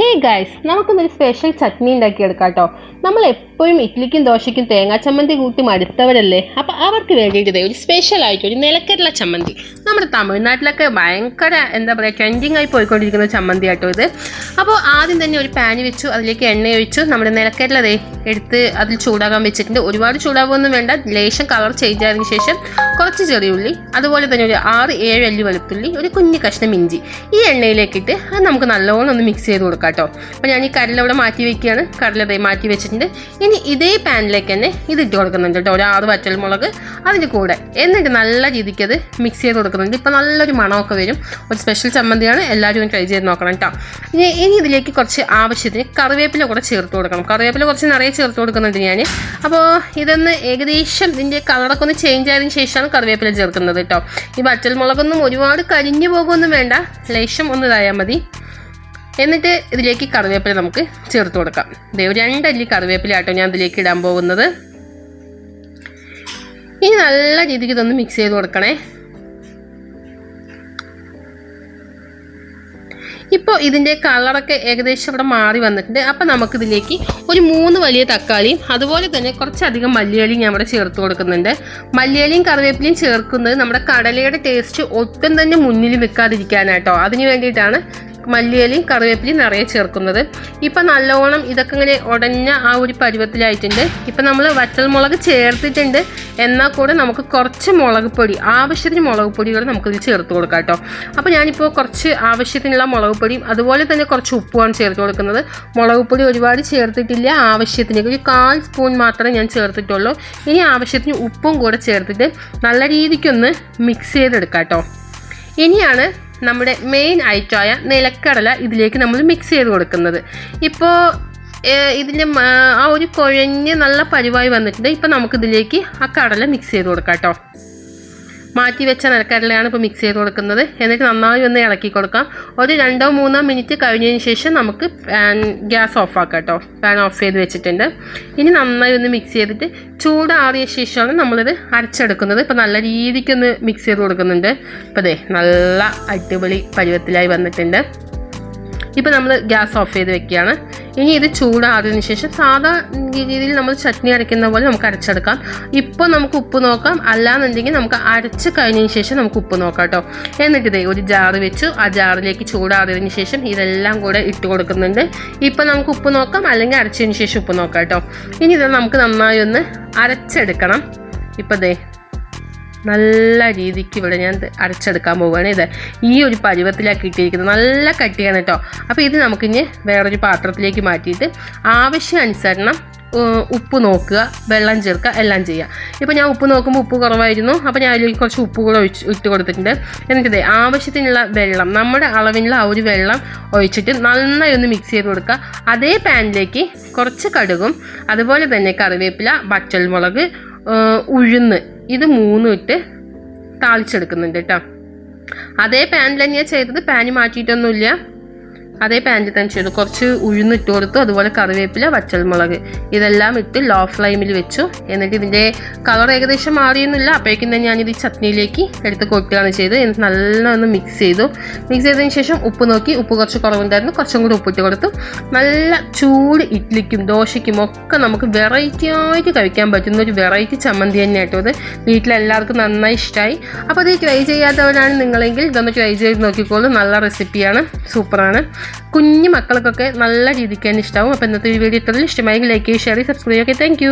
ഹേ guys നമുക്കൊന്നൊരു special chutney ഉണ്ടാക്കിയെടുക്കാം കേട്ടോ നമ്മൾ എപ്പോഴും ഇഡ്ലിക്കും ദോശയ്ക്കും തേങ്ങാ ചമ്മന്തി കൂട്ടി മടുത്തവരല്ലേ? അപ്പോൾ അവർക്ക് വേണ്ടിയിട്ട് ഒരു സ്പെഷ്യൽ ആയിട്ട് ഒരു നിലക്കടല ചമ്മന്തി. നമ്മുടെ തമിഴ്നാട്ടിലൊക്കെ ഭയങ്കര എന്താ പറയുക ട്രെൻഡിങ് ആയി പോയിക്കൊണ്ടിരിക്കുന്ന ചമ്മന്തി ആട്ടോ ഇത്. അപ്പോൾ ആദ്യം തന്നെ ഒരു പാന് വെച്ചു അതിലേക്ക് എണ്ണ ഒഴിച്ചു. നമ്മുടെ നിലക്കടല ദേ എടുത്ത് അതിൽ ചൂടാകാൻ വെച്ചിട്ടുണ്ട്. ഒരുപാട് ചൂടാകുമൊന്നും വേണ്ട ലേശം കളർ ചേഞ്ച് ആയതിനു ശേഷം കുറച്ച് ചെറിയ ഉള്ളി അതുപോലെ തന്നെ ഒരു ആറ് ഏഴ് അല്ലി വെളുത്തുള്ളി ഒരു കുഞ്ഞു കഷ്ണം ഇഞ്ചി. ഈ എണ്ണയിലേക്കിട്ട് അത് നമുക്ക് നല്ലോണം ഒന്ന് മിക്സ് ചെയ്ത് കൊടുക്കാം കേട്ടോ. അപ്പോൾ ഞാൻ ഈ കടല ഇവിടെ മാറ്റി വെക്കുകയാണ്. കടല ദേ മാറ്റി വെച്ചിട്ടുണ്ട്. ഇനി ഇതേ പാനിലേക്ക് തന്നെ ഇത് ഇട്ട് കൊടുക്കുന്നുണ്ട് കേട്ടോ. ഒരു ആറ് വറ്റൽമുളക് അതിന്റെ കൂടെ. എന്നിട്ട് നല്ല രീതിക്ക് അത് മിക്സ് ചെയ്ത് കൊടുക്കുന്നുണ്ട്. ഇപ്പോൾ നല്ലൊരു മണമൊക്കെ വരും. ഒരു സ്പെഷ്യൽ ചമ്മന്തിയാണ്. എല്ലാവരും ട്രൈ ചെയ്ത് നോക്കണം കേട്ടോ. ഇനി ഇനി ഇതിലേക്ക് കുറച്ച് ആവശ്യത്തിന് കറിവേപ്പില കൂടെ ചേർത്ത് കൊടുക്കണം. കറിവേപ്പില കുറച്ച് നിറയെ ചേർത്ത് കൊടുക്കുന്നുണ്ട് ഞാൻ അപ്പോൾ ഇതൊന്ന് ഏകദേശം ഇതിന്റെ കളറൊക്കെ ഒന്ന് ചേഞ്ച് ആയതിനു ശേഷമാണ് കറിവേപ്പില ചേർക്കുന്നത് കേട്ടോ. ഈ വറ്റൽമുളകൊന്നും ഒരുപാട് കരിഞ്ഞു പോകുമൊന്നും വേണ്ട. ലേശം ഒന്ന് ഇതായാൽ മതി. എന്നിട്ട് ഇതിലേക്ക് കറിവേപ്പില നമുക്ക് ചേർത്ത് കൊടുക്കാം. ഇതേ രണ്ടല്ലി കറിവേപ്പില ആട്ടോ ഞാൻ ഇതിലേക്ക് ഇടാൻ പോകുന്നത്. ഇനി നല്ല രീതിക്ക് ഇതൊന്ന് മിക്സ് ചെയ്ത് കൊടുക്കണേ. ഇപ്പോൾ ഇതിന്റെ കളറൊക്കെ ഏകദേശം ഇവിടെ മാറി വന്നിട്ടുണ്ട്. അപ്പോൾ നമുക്കിതിലേക്ക് ഒരു മൂന്ന് വലിയ തക്കാളിയും അതുപോലെ തന്നെ കുറച്ചധികം മല്ലിയലിയും ഞാൻ ഇവിടെ ചേർത്ത് കൊടുക്കുന്നുണ്ട്. മല്ലിയലിയും കറിവേപ്പിലയും ചേർക്കുന്നത് നമ്മുടെ കടലയുടെ ടേസ്റ്റ് ഒട്ടും തന്നെ മുന്നിൽ വെക്കാതിരിക്കാനായിട്ടോ അതിന് വേണ്ടിയിട്ടാണ് മല്ലിയിലയും കറിവേപ്പിലയും നിറയെ ചേർക്കുന്നത്. ഇപ്പം നല്ലോണം ഇതൊക്കെ ഇങ്ങനെ ഉടഞ്ഞ ആ ഒരു പരുവത്തിലായിട്ടുണ്ട്. ഇപ്പം നമ്മൾ വറ്റൽ മുളക് ചേർത്തിട്ടുണ്ട്. എന്നാൽ കൂടെ നമുക്ക് കുറച്ച് മുളക് പൊടി ആവശ്യത്തിന് മുളക് പൊടികൾ നമുക്കിതിൽ ചേർത്ത് കൊടുക്കാം കേട്ടോ. അപ്പോൾ ഞാനിപ്പോൾ കുറച്ച് ആവശ്യത്തിനുള്ള മുളക് പൊടിയും അതുപോലെ തന്നെ കുറച്ച് ഉപ്പുമാണ് ചേർത്ത് കൊടുക്കുന്നത്. മുളക് പൊടി ഒരുപാട് ചേർത്തിട്ടില്ല. ആവശ്യത്തിന് ഒരു കാൽ സ്പൂൺ മാത്രമേ ഞാൻ ചേർത്തിട്ടുള്ളൂ. ഇനി ആവശ്യത്തിന് ഉപ്പും കൂടെ ചേർത്തിട്ട് നല്ല രീതിക്കൊന്ന് മിക്സ് ചെയ്തെടുക്കാം കേട്ടോ. ഇനിയാണ് നമ്മുടെ മെയിൻ ഐറ്റമായ നിലക്കടല ഇതിലേക്ക് നമ്മൾ മിക്സ് ചെയ്ത് കൊടുക്കുന്നത്. ഇപ്പോൾ ഇതിന്റെ ആ ഒരു കുഴഞ്ഞ് നല്ല പരിവായി വന്നിട്ടുണ്ട്. ഇപ്പോൾ നമുക്കിതിലേക്ക് ആ കടല മിക്സ് ചെയ്ത് കൊടുക്കാം കേട്ടോ മാറ്റി വെച്ച നിലക്കടലയാണ് ഇപ്പോൾ മിക്സ് ചെയ്ത് കൊടുക്കുന്നത്. എന്നിട്ട് നന്നായി ഒന്ന് ഇളക്കി കൊടുക്കാം. ഒരു രണ്ടോ മൂന്നോ മിനിറ്റ് കഴിഞ്ഞതിന് ശേഷം നമുക്ക് ഗ്യാസ് ഓഫ് ആക്കാം കേട്ടോ. പാൻ ഓഫ് ചെയ്ത് വെച്ചിട്ടുണ്ട്. ഇനി നന്നായി ഒന്ന് മിക്സ് ചെയ്തിട്ട് ചൂടാറിയ ശേഷമാണ് നമ്മളിത് അരച്ചെടുക്കുന്നത്. ഇപ്പോൾ നല്ല രീതിക്കൊന്ന് മിക്സ് ചെയ്ത് കൊടുക്കുന്നുണ്ട്. ഇപ്പോൾ അതെ നല്ല അടിപൊളി പരുവത്തിലായി വന്നിട്ടുണ്ട്. ഇപ്പോൾ നമ്മൾ ഗ്യാസ് ഓഫ് ചെയ്ത് വെക്കുകയാണ്. ഇനി ഇത് ചൂടാറിയതിന് ശേഷം സാധാ രീതിയിൽ നമ്മൾ ചട്നി അരയ്ക്കുന്ന പോലെ നമുക്ക് അരച്ചെടുക്കാം. ഇപ്പോൾ നമുക്ക് ഉപ്പ് നോക്കാം. അല്ലാന്നുണ്ടെങ്കിൽ നമുക്ക് അരച്ച് കഴിഞ്ഞതിന് ശേഷം നമുക്ക് ഉപ്പ് നോക്കാം കേട്ടോ. എന്നിട്ട് ഇതേ ഒരു ജാറ് വെച്ചു. ആ ജാറിലേക്ക് ചൂടാറിയതിന് ശേഷം ഇതെല്ലാം കൂടെ ഇട്ട് കൊടുക്കുന്നുണ്ട്. ഇപ്പോൾ നമുക്ക് ഉപ്പ് നോക്കാം. അല്ലെങ്കിൽ അരച്ചതിന് ശേഷം ഉപ്പ് നോക്കാം കേട്ടോ. ഇനി ഇത് നമുക്ക് നന്നായി ഒന്ന് അരച്ചെടുക്കണം. ഇപ്പം ദേ നല്ല രീതിക്ക് ഇവിടെ ഞാൻ അരച്ചെടുക്കാൻ പോവുകയാണ്. ഇത് ഈ ഒരു പരുവത്തിലാക്കി ഇട്ടിരിക്കുന്നത് നല്ല കട്ടിയാണ് കേട്ടോ. അപ്പോൾ ഇത് നമുക്കിനി വേറൊരു പാത്രത്തിലേക്ക് മാറ്റിയിട്ട് ആവശ്യാനുസരണം ഉപ്പ് നോക്കുക വെള്ളം ചേർക്കുക എല്ലാം ചെയ്യുക. ഇപ്പോൾ ഞാൻ ഉപ്പ് നോക്കുമ്പോൾ ഉപ്പ് കുറവായിരുന്നു. അപ്പോൾ ഞാൻ അതിലേക്ക് കുറച്ച് ഉപ്പ് കൂടെ ഒഴിച്ച് ഇട്ട് കൊടുത്തിട്ടുണ്ട്. എന്നിട്ട് ആവശ്യത്തിനുള്ള വെള്ളം നമ്മുടെ അളവിനുള്ള ആ ഒരു വെള്ളം ഒഴിച്ചിട്ട് നന്നായി ഒന്ന് മിക്സ് ചെയ്ത് കൊടുക്കുക. അതേ പാനിലേക്ക് കുറച്ച് കടുകും അതുപോലെ തന്നെ കറിവേപ്പില മുളക് ഉഴുന്ന് ഇത് മൂന്നും ഇട്ട് താളിച്ചെടുക്കുന്നുണ്ട് കേട്ടോ അതേ പാനിൽ തന്നെയാണ് ചെയ്തത്. പാന് മാറ്റിയിട്ടൊന്നുമില്ല. അതേ പാനിൽ തന്നെ ചെയ്തു കുറച്ച് ഉഴുന്നിട്ട് കൊടുത്തു. അതുപോലെ കറിവേപ്പില വച്ചൽമുളക് ഇതെല്ലാം ഇട്ട് ലോ ഫ്ലെയിമിൽ വെച്ചു. എന്നിട്ട് ഇതിന്റെ കളർ ഏകദേശം മാറിയൊന്നുമില്ല. അപ്പോഴേക്കും തന്നെ ഞാനിത് ചട്നിയിലേക്ക് എടുത്ത് കൊട്ടുകയാണ് ചെയ്ത് എന്നിട്ട് നല്ലോണം മിക്സ് ചെയ്തു. മിക്സ് ചെയ്തതിന് ശേഷം ഉപ്പ് നോക്കി. ഉപ്പ് കുറച്ച് കുറവുണ്ടായിരുന്നു. കുറച്ചും കൂടി ഉപ്പിട്ട് കൊടുത്തു. നല്ല ചൂട് ഇഡ്ലിക്കും ദോശയ്ക്കും ഒക്കെ നമുക്ക് വെറൈറ്റി ആയിട്ട് കഴിക്കാൻ പറ്റുന്ന ഒരു വെറൈറ്റി ചമ്മന്തി തന്നെയാട്ടോ അത് വീട്ടിലെല്ലാവർക്കും നന്നായി ഇഷ്ടമായി അപ്പോൾ അത് ട്രൈ ചെയ്യാത്തവരാണ് നിങ്ങളെങ്കിൽ ഇതൊന്ന് ട്രൈ ചെയ്ത് നോക്കിക്കോളൂ. നല്ല റെസിപ്പിയാണ് സൂപ്പറാണ് കുഞ്ഞു മക്കൾക്കൊക്കെ നല്ല രീതിക്ക് തന്നെ ഇഷ്ടമാവും അപ്പോൾ ഇന്നത്തെ ഈ വീഡിയോ ഇത്രയും ഇഷ്ടമായെങ്കിൽ ലൈക്ക് ചെയ്യുക ഷെയർ സബ്സ്ക്രൈബ് ഒക്കെ താങ്ക്